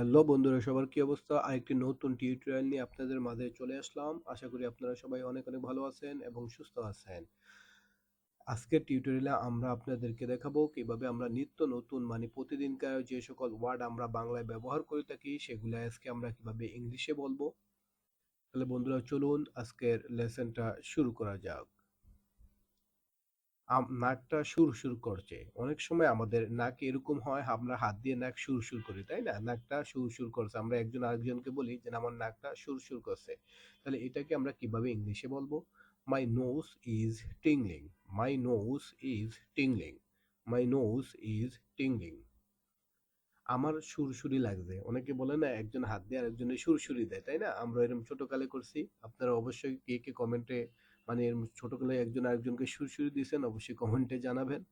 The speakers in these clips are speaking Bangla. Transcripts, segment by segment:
হ্যালো বন্ধুরা, সবার কি অবস্থা? আরেকটি নতুন টিউটোরিয়াল নিয়ে আপনাদের মাঝে চলে আসলাম। আশা করি আপনারা সবাই অনেক অনেক ভালো আছেন এবং সুস্থ আছেন। আজকের টিউটোরিয়ালে আমরা আপনাদেরকে দেখাবো কীভাবে আমরা নিত্য নতুন মানে প্রতিদিনকার যে সকল ওয়ার্ড আমরা বাংলায় ব্যবহার করে থাকি, সেগুলো আজকে আমরা কীভাবে ইংলিশে বলব। তাহলে বন্ধুরা চলুন, আজকের লেসনটা শুরু করা যাক। নাকটা সুর সুর করছে। অনেক সময় আমাদের নাক এরকম হয়, আমরা হাত দিয়ে নাক সুর সুর করি, তাই না? নাকটা সুর সুর করছে। আমরা একজন আরেকজনকে বলি যে, আমার নাকটা সুর সুর করছে। তাহলে এটাকে আমরা কীভাবে ইংলিশে বলব? My nose is tingling my nose is tingling my nose is tingling আমার সুরসুরি লাগছে। অনেকে বলে না, একজন হাত দিয়ে আরেকজনের সুরসুরি দেয়, তাই না? আমরা এরকম ছোটকালে করছি। আপনারা অবশ্যই কে কে কমেন্টে মানে ছোটকালে একজন আরেকজনকে সুরসুরি দিয়েছেন, অবশ্যই কমেন্টে জানাবেন।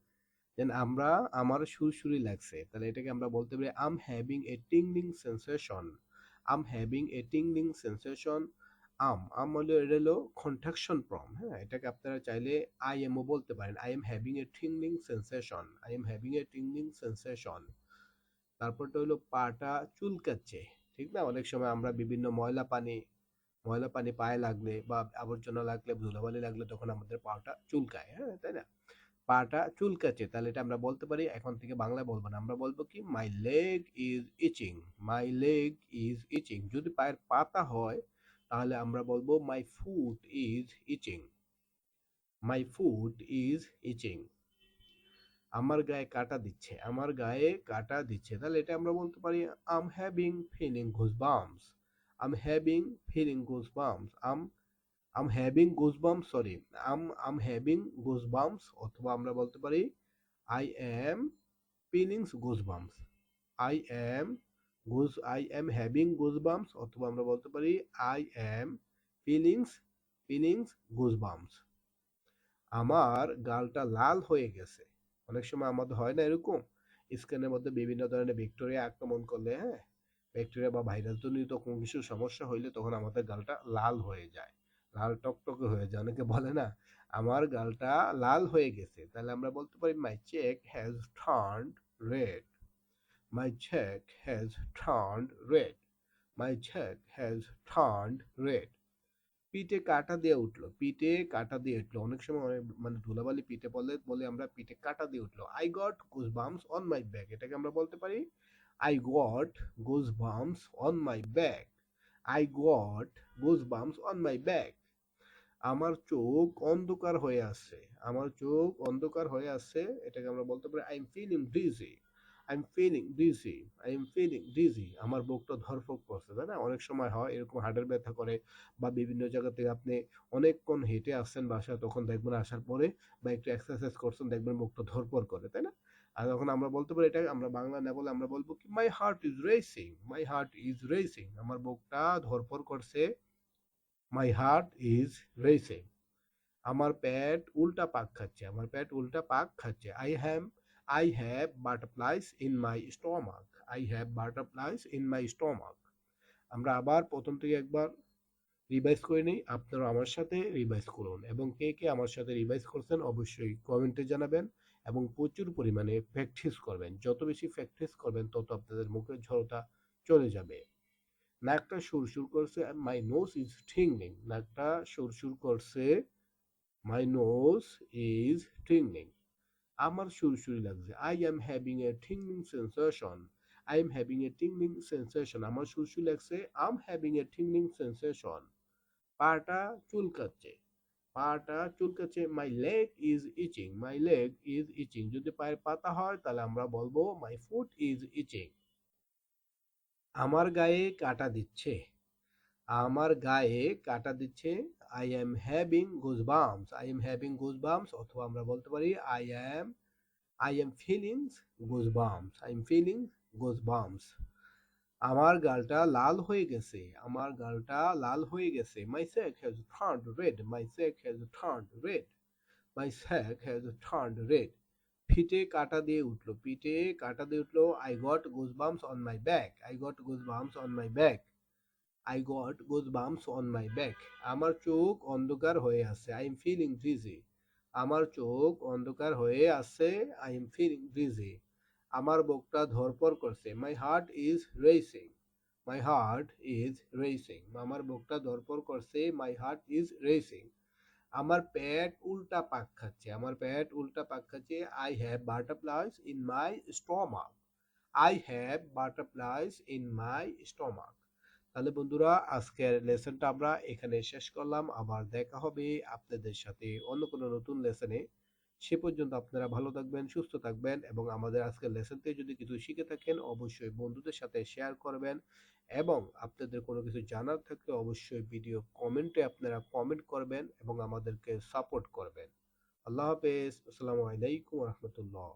দেন আমরা, আমার সুরসুরি লাগছে। তাহলে এটাকে আমরা বলতে পারি I'm having a tingling sensation I'm having a tingling sensation um um হলো, এটা হলো কন্ট্রাকশন ফর্ম হ্যাঁ? এটাকে আপনারা চাইলে আই এমও বলতে পারেন। I am having a tingling sensation I am having a tingling sensation তারপরটা হলো পাটা চুলকাচ্ছে, ঠিক না? অনেক সময় আমরা বিভিন্ন ময়লা পানি ময়লা পানি পায়ে লাগলে বা আবর্জনা লাগলে, ধুলাবালি লাগলে তখন আমাদের পাটা চুলকায় হ্যাঁ তাই না? পাটা চুলকাচ্ছে, তাহলে এটা আমরা বলতে পারি, এখন থেকে বাংলায় বলব না, আমরা বলব কি my leg is itching my leg is itching যদি পায়ের পাতা হয়, তাহলে আমরা বলব my foot is itching my foot is itching আমার গায়ে কাটা দিচ্ছে, আমার গায়ে কাটা দিচ্ছে, তাহলে এটা আমরা বলতে পারি I'm having feeling goosebumps I'm having feeling goosebumps I'm I'm having goosebumps sorry I'm I'm having goosebumps অথবা আমরা বলতে পারি I am feelings goosebumps I am goose I am having goosebumps অথবা আমরা বলতে পারি I am feelings feelings goosebumps আমার গালটা লাল হয়ে গেছে। অনেক সময় আমাদের হয় না এরকম? স্কিনের মধ্যে বিভিন্ন ধরনের ব্যাকটেরিয়া আক্রমণ করলে হ্যাঁ? ব্যাকটেরিয়া বা ভাইরাস জনিত কোনো কিছু সমস্যা হইলে তখন আমাদের গালটা লাল হয়ে যায়। লাল টকটকে হয়ে যায়, অনেকে বলে না, আমার গালটা লাল হয়ে গেছে। তাহলে আমরা বলতে পারি my cheek has turned red my cheek has turned red my cheek has turned red পিঠে কাটা দিয়ে উঠল, পিঠে কাটা দিয়ে উঠল। অনেক সময় অনেক মানে ধুলাবালি পিঠে বলে বলে আমরা পিঠে কাটা দিয়ে উঠল। I got goosebumps on my back এটাকে আমরা বলতে পারি goosebumps on my back I got goosebumps on my back আমার চোখ অন্ধকার হয়ে আছে। আমার চোখ অন্ধকার হয়ে আছে, এটাকে আমরা বলতে পারি I am feeling dizzy I am feeling dizzy I am feeling dizzy আমার বুকটা ধরফক করছে, তাই না? অনেক সময় হয় এরকম হার্টের ব্যথা করে বা বিভিন্ন জায়গা থেকে আপনি অনেকক্ষণ হেঁটে আসছেন বাসায়, তখন দেখবেন আসার পরে বা একটু এক্সারসাইজ করছেন, দেখবেন মুখটা ধরপর করে, তাই না? আর তখন আমরা বলতে পারি এটা, আমরা বাংলা না বলে আমরা বলব কি my heart is racing my heart is racing আমার বুকটা ধরপর করছে মাই হার্ট ইজ রেসিং আমার পেট উল্টা পাক খাচ্ছে, আমার পেট উল্টা পাক খাচ্ছে। I am I have butterflies in my stomach I have butterflies in my stomach আমরা আবার প্রথম থেকে একবার রিভাইজ করে নিই, আপনারা আমার সাথে রিভাইজ করুন। এবং কে কে আমার সাথে রিভাইজ করছেন অবশ্যই কমেন্টে জানাবেন। এবং প্রচুর পরিমাণে প্র্যাকটিস করবেন। যত বেশি প্র্যাকটিস করবেন, তত আপনাদের মুখের ঝড়টা চলে যাবে। নাকটা সুরসুর করছে মাই নোজ ইজ ঠিংলিং নাকটা সুরসুর করছে মাই নোজ ইজ ঠিংলিং আমার সুরসুরি লাগছে। I am having a tingling sensation I am having a tingling sensation আমার সুরসুরি লাগছে। I'm having a tingling sensation পাটা চুলকাচ্ছে। পাটা চুলকাচ্ছে my leg is itching my leg is itching যদি পায়ের পাতা হয়, তাহলে আমরা বলব মাই ফুট ইজ ইচিং আমার গায়ে কাটা দিচ্ছে। আমার গায়ে কাটা দিচ্ছে। I am having goosebumps I am having goosebumps অথবা আমরা বলতে পারি I am I am feelings goosebumps I am feeling goosebumps আমার গালটা লাল হয়ে গেছে, আমার গালটা লাল হয়ে গেছে। My cheek has turned red my cheek has turned red my cheek has turned red পিঠে কাটা দিয়ে উঠল পিঠে কাটা দিয়ে উঠল। I got goosebumps on my back I got goosebumps on my back I got goosebumps on my back আমার চোখ অন্ধকার হয়ে আছে আই এম ফিলিং ডিজি আমার চোখ অন্ধকার হয়ে আছে আই এম ফিলিং ডিজি আমার বুকটা ধরপর করছে। My heart is racing my heart is racing আমার বুকটা ধরপড় করছে। মাই হার্ট ইজ রেসিং আমার পেট উল্টা পাক খাচ্ছে। আমার পেট উল্টা পাক খাচ্ছে। I have butterflies in my stomach I have butterflies in my stomach তাহলে বন্ধুরা, আজকের লেসনটা আমরা এখানে শেষ করলাম। আবার দেখা হবে আপনাদের সাথে অন্য কোনো নতুন লেসনে। সে পর্যন্ত আপনারা ভালো থাকবেন, সুস্থ থাকবেন এবং আমাদের আজকের লেসন থেকে যদি কিছু শিখে থাকেন, অবশ্যই বন্ধুদের সাথে শেয়ার করবেন এবং আপনাদের কোনো কিছু জানার থাকলে অবশ্যই ভিডিও কমেন্টে আপনারা কমেন্ট করবেন এবং আমাদেরকে সাপোর্ট করবেন। আল্লাহ হাফেজ, আসসালামু আলাইকুম রহমতুল্লাহ।